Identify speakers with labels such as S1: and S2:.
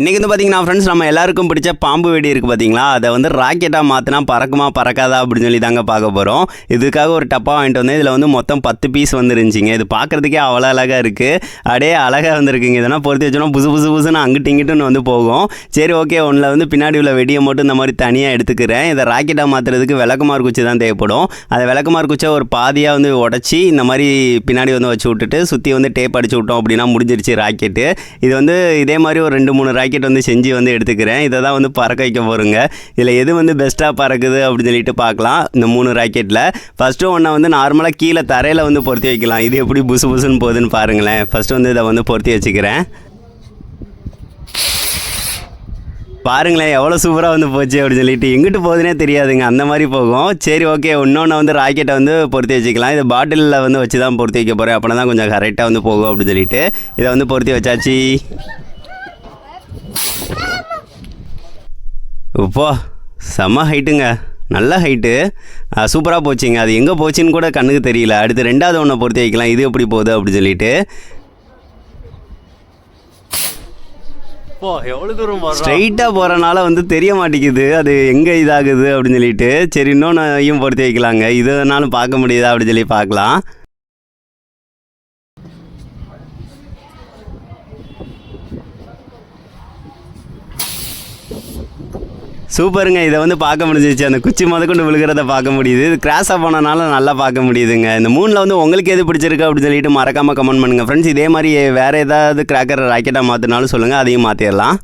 S1: இன்றைக்கி வந்து பார்த்தீங்கன்னா ஃப்ரெண்ட்ஸ் நம்ம எல்லாருக்கும் பிடிச்ச பாம்பு வெடி இருக்குது பார்த்தீங்களா அதை வந்து ராக்கெட்டாக மாற்றினா பறக்குமா பறக்காதா அப்படின்னு சொல்லி தாங்க பார்க்க போகிறோம் இதுக்காக ஒரு டப்பா வாங்கிட்டு வந்தேன். இதில் வந்து மொத்தம் பத்து பீஸ் வந்துருந்துச்சிங்க. இது பார்க்குறதுக்கே அவ்வளோ அழகாக இருக்குது அப்படியே அழகாக வந்துருக்குங்க. இதெல்லாம் பொறுத்து வச்சோன்னா புதுசு புது புதுசாக அங்கிட்டு இங்கிட்டுன்னு வந்து போகும். சரி ஓகே ஒன்றில் வந்து பின்னாடி உள்ள வெடியை மட்டும் இந்த மாதிரி தனியாக எடுத்துக்கிறேன். இதை ராக்கெட்டாக மாற்றுறதுக்கு விளக்குமாறு குச்சி தான் தேவைப்படும். அதை விளக்குமாறு குச்சை ஒரு பாதியாக வந்து உடச்சி இந்த மாதிரி பின்னாடி வந்து வச்சு விட்டுட்டு சுற்றி வந்து டேப் அடிச்சு விட்டோம் அப்படின்னா முடிஞ்சிருச்சு ராக்கெட்டு இது வந்து இதே மாதிரி ஒரு ரெண்டு மூணு ராக்கெட் ராக்கெட் வந்து செஞ்சு வந்து எடுத்துக்கிறேன். இதை தான் வந்து பறக்க வைக்க போகிறோங்க இதில் எது வந்து பெஸ்ட்டாக பறக்குது அப்படின்னு சொல்லிட்டு பார்க்கலாம். இந்த மூணு ராக்கெட்டில் ஃபஸ்ட்டு ஒன்றை வந்து நார்மலாக கீழே தரையில் வந்து பொருத்தி வைக்கலாம். இது எப்படி புசு புசுன்னு போகுதுன்னு பாருங்களேன். ஃபஸ்ட்டு வந்து இதை வந்து பொருத்தி வச்சுக்கிறேன். பாருங்களேன் எவ்வளோ சூப்பராக வந்து போச்சு அப்படின்னு சொல்லிட்டு. எங்கிட்டு போகுதுனே தெரியாதுங்க. அந்த மாதிரி போகும். சரி ஓகே இன்னொன்று வந்து ராக்கெட்டை வந்து பொருத்தி வச்சுக்கலாம். இது பாட்டிலில் வந்து வச்சு தான் பொருத்தி வைக்க போகிறேன் அப்படின்னா தான் கொஞ்சம் கரெக்டாக வந்து போகும் அப்படின்னு சொல்லிட்டு. இதை வந்து பொருத்தி வச்சாச்சு. இப்போ செம்ம ஹைட்டுங்க நல்ல ஹைட்டு சூப்பராக போச்சுங்க. அது எங்கே போச்சுன்னு கூட கண்ணுக்கு தெரியல. அடுத்து ரெண்டாவது ஒன்றை பொருத்தி வைக்கலாம். இது எப்படி போகுது அப்படின்னு சொல்லிட்டு.
S2: போ எவ்வளவு தூரம்
S1: ஸ்ட்ரைட்டாக போகிறனால வந்து தெரிய மாட்டேங்குது. அது எங்கே இதாகுது அப்படின்னு சொல்லிட்டு. சரி இன்னொன்னையும் பொருத்தி வைக்கலாங்க. இதனாலும் பார்க்க முடியுதா அப்படின்னு சொல்லி பார்க்கலாம். சூப்பருங்க. இதை வந்து பார்க்க முடிஞ்சிச்சு. அந்த குச்சி முதற்கொண்டு விழுகிறத பார்க்க முடியுது. இது கிராஸாக போனனால நல்லா பார்க்க முடியுதுங்க. இந்த மூணில் வந்து உங்களுக்கு எது பிடிச்சிருக்கு அப்படின்னு சொல்லிட்டு மறக்காமல் கமெண்ட் பண்ணுங்கள் ஃப்ரெண்ட்ஸ் இதே மாதிரி வேறு ஏதாவது கிராக்கர் ராக்கெட்டாக மாற்றினாலும் சொல்லுங்கள் அதையும் மாற்றிடலாம்